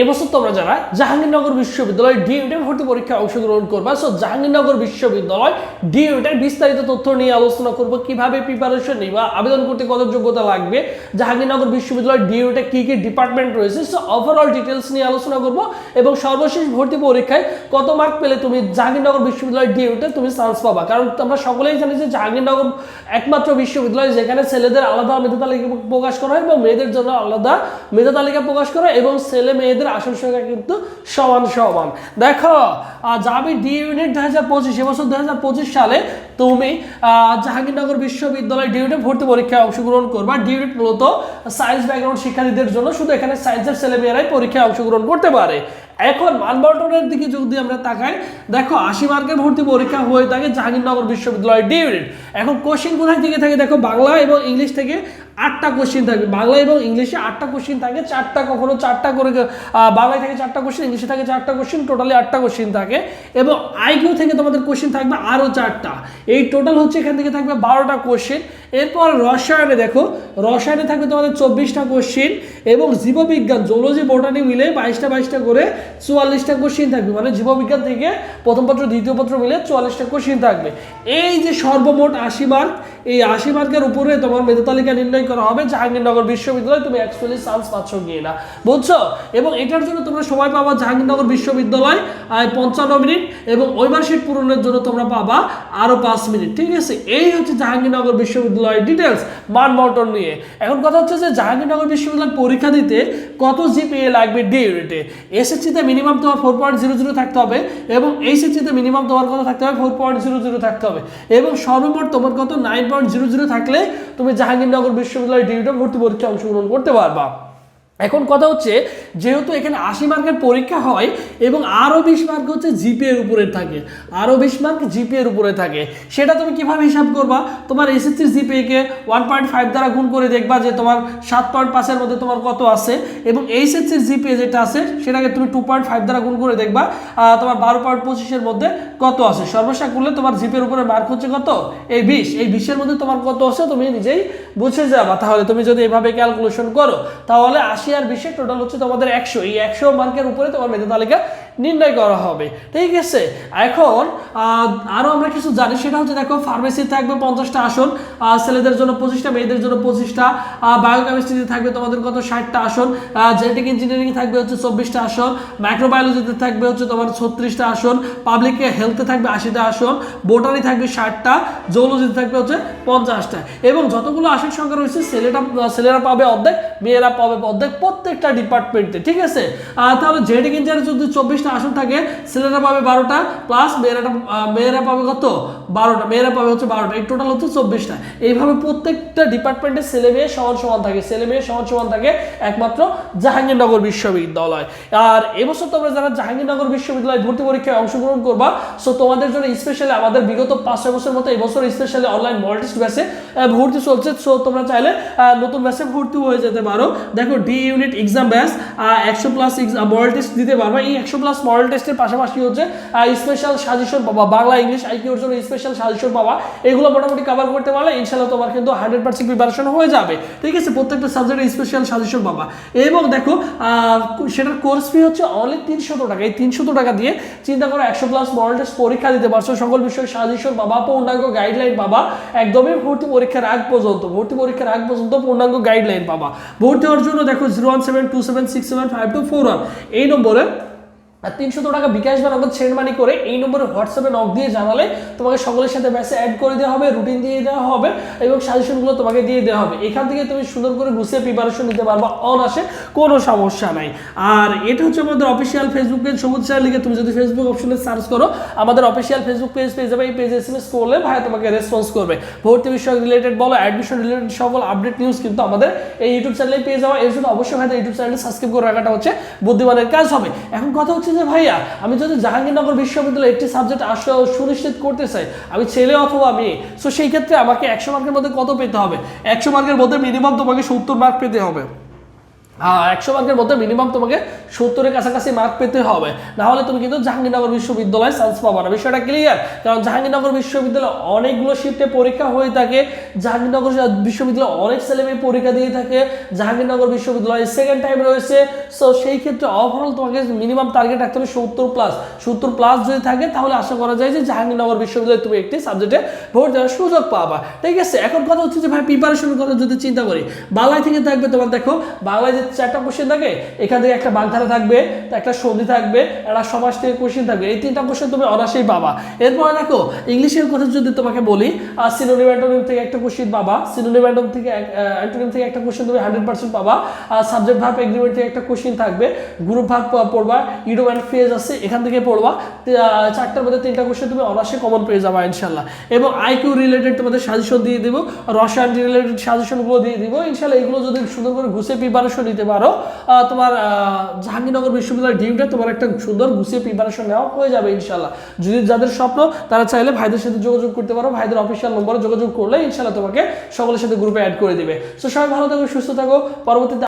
এবছর তোমরা যারা জাহাঙ্গীরনগর বিশ্ববিদ্যালয় ডিউটের ভর্তি পরীক্ষায় অংশগ্রহণ করবা। সো জাহাঙ্গীরনগর বিশ্ববিদ্যালয় ডিউটের বিস্তারিত তথ্য নিয়ে আলোচনা করব। কীভাবে প্রিপারেশন নিবা, আবেদন করতে কত যোগ্যতা লাগবে, জাহাঙ্গীরনগর বিশ্ববিদ্যালয় ডিউটে কি কি ডিপার্টমেন্ট রয়েছে। সো ওভারঅল ডিটেলস নিয়ে আলোচনা করব এবং সর্বশেষ ভর্তি পরীক্ষায় কত মার্ক পেলে তুমি জাহাঙ্গীরনগর বিশ্ববিদ্যালয় ডিউটে তুমি চান্স পাবা। কারণ আমরা সকলেই জানি যে জাহাঙ্গীরনগর একমাত্র বিশ্ববিদ্যালয় যেখানে ছেলেদের আলাদা মেধা তালিকা প্রকাশ করা হয় এবং মেয়েদের জন্য আলাদা মেধা তালিকা প্রকাশ করা এবং ছেলে মেয়েদের আসন সংখ্যা কিন্তু সমান সমান। দেখো যাবি ডি ইউনিট দু হাজার পঁচিশ এবছর দু হাজার পঁচিশ সালে তুমি জাহাঙ্গীরনগর বিশ্ববিদ্যালয় ডি ইউনিট ভর্তি পরীক্ষায় অংশগ্রহণ করবা। ডি ইউনিট মূলত সায়েন্স ব্যাকগ্রাউন্ড শিক্ষার্থীদের জন্য শুধু এখানে সায়েন্সের ছেলেমেয়েরাই পরীক্ষায় অংশগ্রহণ করতে পারে। এখন মানবন্টনের দিকে যদি আমরা তাকাই, দেখো, আশি মার্কের ভর্তি পরীক্ষা হয়ে থাকে জাহাঙ্গীরনগর বিশ্ববিদ্যালয় ডি ইউনিট এখন কোশ্চিন কোথায় থেকে থাকে? দেখো, বাংলা এবং ইংলিশ থেকে আটটা কোশ্চিন থাকবে। বাংলা এবং ইংলিশে আটটা কোশ্চিন থাকে, চারটা কখনো চারটা করে বাংলায় থাকে চারটা কোশ্চিন ইংলিশে থাকে চারটা কোশ্চিন টোটালি আটটা কোশ্চিন থাকে। এবং আইকিউ থেকে তোমাদের কোশ্চিন থাকবে আরও চারটা। এই টোটাল হচ্ছে এখান থেকে থাকবে বারোটা কোশ্চিন এরপর রসায়নে দেখো, রসায়নে থাকবে তোমাদের চব্বিশটা কোশ্চিন এবং জীববিজ্ঞান জুলজি বোটানি মিলে বাইশটা বাইশটা করে চুয়াল্লিশটা কোশ্চিন থাকবে। মানে জীববিজ্ঞান থেকে প্রথম পত্র, দ্বিতীয় পত্র মিলে চুয়াল্লিশটা কোশ্চিন থাকবে। এই যে সর্বমোট আশি মার্ক এই আশি মার্কের উপরে তোমার মেধা তালিকা নির্ণয় করা হবে, জাহাঙ্গীরনগর বিশ্ববিদ্যালয়। তুমি অ্যাকচুয়ালি চান্স পাচ্ছ গিয়ে না। বুঝছ? এবং এটার জন্য তোমরা সময় পাবা জাহাঙ্গীরনগর বিশ্ববিদ্যালয় পঞ্চান্ন মিনিট এবং ওই মার্কশিট পূরণের জন্য তোমরা পাবা আরও পাঁচ মিনিট। ঠিক আছে? এই হচ্ছে জাহাঙ্গীরনগর বিশ্ববিদ্যালয়ের ডিটেলস বন্টন নিয়ে। এখন কথা হচ্ছে যে জাহাঙ্গীরনগর বিশ্ববিদ্যালয় পরীক্ষা দিতে কত জিপিএ লাগবে ডি ইউনিটে এসএসসিতে মিনিমাম তোমার ফোর পয়েন্ট জিরো জিরো থাকতে হবে এবং এইচএসসিতে মিনিমাম তোমার কত থাকতে হবে? ফোর পয়েন্ট জিরো জিরো থাকতে হবে। এবং সর্বমোট তোমার কত? নাইন পয়েন্ট জিরো জিরো থাকলে তুমি জাহাঙ্গীরনগর বিশ্ববিদ্যালয় ডি ইউনিটে ভর্তি পরীক্ষায় অংশগ্রহণ করতে পারবা। এখন কথা হচ্ছে, যেহেতু এখানে আশি মার্কের পরীক্ষা হয় এবং আরও বিশ মার্ক হচ্ছে জিপিএর উপরে থাকে আরও বিশ মার্ক জিপিএর উপরে থাকে, সেটা তুমি কীভাবে হিসাব করবা? তোমার এসএসসির জিপিএকে ওয়ান পয়েন্ট ফাইভ দ্বারা গুণ করে দেখবা যে তোমার সাত পয়েন্ট পাঁচের মধ্যে তোমার কত আছে এবং এইচএসসির জিপিএ যেটা আছে সেটাকে তুমি টু পয়েন্ট ফাইভ দ্বারা গুণ করে দেখবা তোমার বারো পয়েন্ট পঁচিশের মধ্যে কত আছে। সর্বশেষ করলে তোমার জিপিএর উপরে মার্ক হচ্ছে কত? এই বিশ। এই বিশের মধ্যে তোমার কত আছে তুমি নিজেই বুঝে যাবা। তাহলে তুমি যদি এভাবে ক্যালকুলেশন করো, তাহলে আশি আর বিশে টোটাল হচ্ছে তোমাদের একশো। এই একশো মার্কের উপরে তোমার মেধা তালিকা নির্ণয় করা হবে। ঠিক আছে? এখন আহ, আরও আমরা কিছু জানি সেটা হচ্ছে দেখো ফার্মেসি থাকবে পঞ্চাশটা আসন ছেলেদের জন্য পঁচিশটা মেয়েদের জন্য পঁচিশটা বায়োকেমিস্ট্রিতে থাকবে তোমাদের কত? ষাটটা আসন জেনেটিক ইঞ্জিনিয়ারিং থাকবে হচ্ছে চব্বিশটা আসন মাইক্রোবায়োলজিতে থাকবে হচ্ছে তোমার ছত্রিশটা আসন পাবলিক হেলথে থাকবে আশিটা আসন বোটানি থাকবে ষাটটা জৌলজিতে থাকবে হচ্ছে পঞ্চাশটা। এবং যতগুলো আসন সংখ্যা রয়েছে ছেলেটা ছেলেরা পাবে অর্ধেক মেয়েরা পাবে অর্ধেক প্রত্যেকটা ডিপার্টমেন্টে ঠিক আছে? তাহলে জেনেটিক ইঞ্জিনিয়ারিং যদি চব্বিশটা আসন থাকে ছেলেরা পাবে বারোটা প্লাস মেয়েরা মেয়েরা পাবে কত? বারোটা, মেয়েরা পাবে হচ্ছে বারোটা, এই টোটাল হচ্ছে চব্বিশটা। এইভাবে প্রত্যেকটা ডিপার্টমেন্টের ছেলে মেয়ে সমান সমান থাকে, ছেলে মেয়ে সমান সমান থাকে, একমাত্র জাহাঙ্গীরনগর বিশ্ববিদ্যালয়। আর এবছর তোমরা যারা জাহাঙ্গীরনগর বিশ্ববিদ্যালয় ভর্তি পরীক্ষায় অংশগ্রহণ করবা সো তোমাদের জন্য স্পেশালি আমাদের বিগত পাঁচ ছয় বছরের মতো এবছর স্পেশালি অনলাইন মল্টিস্ট ব্যাচে ভর্তি চলছে। সো তোমরা চাইলে নতুন ব্যাচে ভর্তি হয়ে যেতে পারো। দেখো ডি ইউনিট এক্সাম ব্যাচ একশো প্লাস মডেল টেস্ট দিতে পারবা। এই একশো প্লাস মডেল টেস্টের পাশাপাশি হচ্ছে স্পেশাল সাজেশন বাংলা, ইংলিশ, আইকিউর জন্য স্পেশাল সাজেশন পাবা এগুলো মোটামুটি কভার করতে পারলে ইনশাল্লাহ তোমার কিন্তু হান্ড্রেড পার্সেন্ট প্রিপারেশন হয়ে যাবে। ঠিক আছে? প্রত্যেকটা সাবজেক্টের স্পেশাল সাজেশন পাবা এবং দেখো সেটার কোর্স ফি হচ্ছে অনলি তিনশত টাকা। এই তিনশত টাকা দিয়ে চিন্তা করো, একশো প্লাস মডেল টেস্ট পরীক্ষা দিতে পারছ। সকল বিষয়ে সাজেশন পাবা পূর্ণাঙ্গ গাইডলাইন পাবা একদমই ভর্তি পরীক্ষার আগ পর্যন্ত, ভর্তি পরীক্ষার আগ পর্যন্ত পূর্ণাঙ্গ গাইডলাইন পাবা ভর্তি হওয়ার জন্য দেখো zero one seven two seven six seven five two four one এই নম্বরে আর তিনশো টাকা বিকাশ বা নগদ সেন্ড মানি করে এই নম্বরে হোয়াটসঅ্যাপে নক দিয়ে জানালে তোমাকে সকলের সাথে ব্যাসে অ্যাড করে দেওয়া হবে রুটিন দিয়ে দেওয়া হবে এবং সাজেশনগুলো তোমাকে দিয়ে দেওয়া হবে। এখান থেকে তুমি সুন্দর করে গুছিয়ে প্রিপারেশন নিতে পারবা অন আসে কোনো সমস্যা নাই। আর এটা হচ্ছে আমাদের official Facebook page Sabuj sir লিখে তুমি যদি ফেসবুক অপশনে সার্চ করো, আমাদের অফিসিয়াল ফেসবুক পেজ পেয়ে যাবে। এই পেজে এস এম এস করলে ভাই তোমাকে রেসপন্স করবে। ভর্তি বিষয় রিলেটেড বলো অ্যাডমিশন রিলেটেড সকল আপডেট নিউজ কিন্তু আমাদের এই ইউটিউব চ্যানেলে পেয়ে যাওয়া। এর জন্য অবশ্যই ভাই ইউটিউব চ্যানেলে সাবস্ক্রাইব করে রাখাটা হচ্ছে বুদ্ধিমানের কাজ হবে। এখন কথা হচ্ছে যে, ভাইয়া, আমি যদি জাহাঙ্গীরনগর বিশ্ববিদ্যালয়ে একটি সাবজেক্ট আসা সুনিশ্চিত করতে চাই, আমি ছেলে অথবা মেয়ে সো সেই ক্ষেত্রে আমাকে একশো মার্কের মধ্যে কত পেতে হবে? একশো মার্কের মধ্যে মিনিমাম তোমাকে সত্তর মার্ক পেতে হবে। একশো মার্কের মধ্যে মিনিমাম তোমাকে সত্তরের কাছাকাছি মার্ক পেতে হবে। না হলে তুমি কিন্তু জাহাঙ্গীরনগর বিশ্ববিদ্যালয়ে চান্স পাবা না। বিষয়টা ক্লিয়ার কারণ জাহাঙ্গীরনগর বিশ্ববিদ্যালয়ে অনেকগুলো শিফটে পরীক্ষা হয়ে থাকে। জাহাঙ্গীরনগর বিশ্ববিদ্যালয়ে অনেক ছেলেমেয়ে পরীক্ষা দিয়ে থাকে। জাহাঙ্গীরনগর বিশ্ববিদ্যালয়ে সেকেন্ড টাইম রয়েছে। সো সেই ক্ষেত্রে ওভারঅল তোমাকে মিনিমাম টার্গেট রাখতে হবে সত্তর প্লাস সত্তর প্লাস যদি থাকে, তাহলে আশা করা যায় যে জাহাঙ্গীরনগর বিশ্ববিদ্যালয়ে তুমি একটি সাবজেক্টে ভোট দেওয়ার সুযোগ পাবা। ঠিক আছে? এখন কথা হচ্ছে যে, ভাই প্রিপারেশন কথা যদি চিন্তা করি, বাংলায় থেকে থাকবে তোমার, দেখো, বাংলায় যে চারটা কোশ্চেন থাকে, এখান থেকে একটা বাগধারা থাকবে, একটা সন্ধি থাকবে, একটা সমাজ থেকে কোশ্চেন থাকবে। এই তিনটা কোশ্চেন তুমি অনাসেই পাবা। এরপরে দেখো, ইংলিশের কথা যদি তোমাকে বলি সিনোনিম অ্যান্টোনিম থেকে একটা কোশ্চেন পাবা সিনোনিম অ্যান্টোনিম থেকে অ্যান্টোনিম থেকে একটা কোশ্চেন তুমি হান্ড্রেড পার্সেন্ট পাবা। আর সাবজেক্ট ভার্ব এগ্রিমেন্ট থেকে একটা কোশ্চেন থাকবে গ্রুপ ভার্ব পড়বা ইডো অ্যান্ড ফ্রেজ আছে, এখান থেকে পড়বা। চারটার মধ্যে তিনটা কোশ্চেন তুমি অনাসে কমন পেয়ে যাবা ইনশাল্লাহ এবং আইকিউ রিলেটেড তোমাদের সাজেশন দিয়ে দিব, রসায়ন রিলেটেড সাজেশনগুলো দিয়ে দিব ইনশাল্লাহ এগুলো যদি সুন্দর করে ঘুষে প্রিপারেশন নিতে পারো। তোমার জাহাঙ্গীরনগর বিশ্ববিদ্যালয়ের ডিউটা তোমার একটা সুন্দর গুছিয়ে প্রিপারেশন নেওয়া হয়ে যাবে ইনশাল্লাহ যদি যাদের স্বপ্ন, তারা চাইলে ভাইদের সাথে যোগাযোগ করতে পারো। ভাইদের অফিসিয়াল নম্বরে যোগাযোগ করলে ইনশাল্লাহ তোমাকে সকলের সাথে গ্রুপে অ্যাড করে দিবে। তো সবাই ভালো থাকো, সুস্থ থাকো। পরবর্তীতে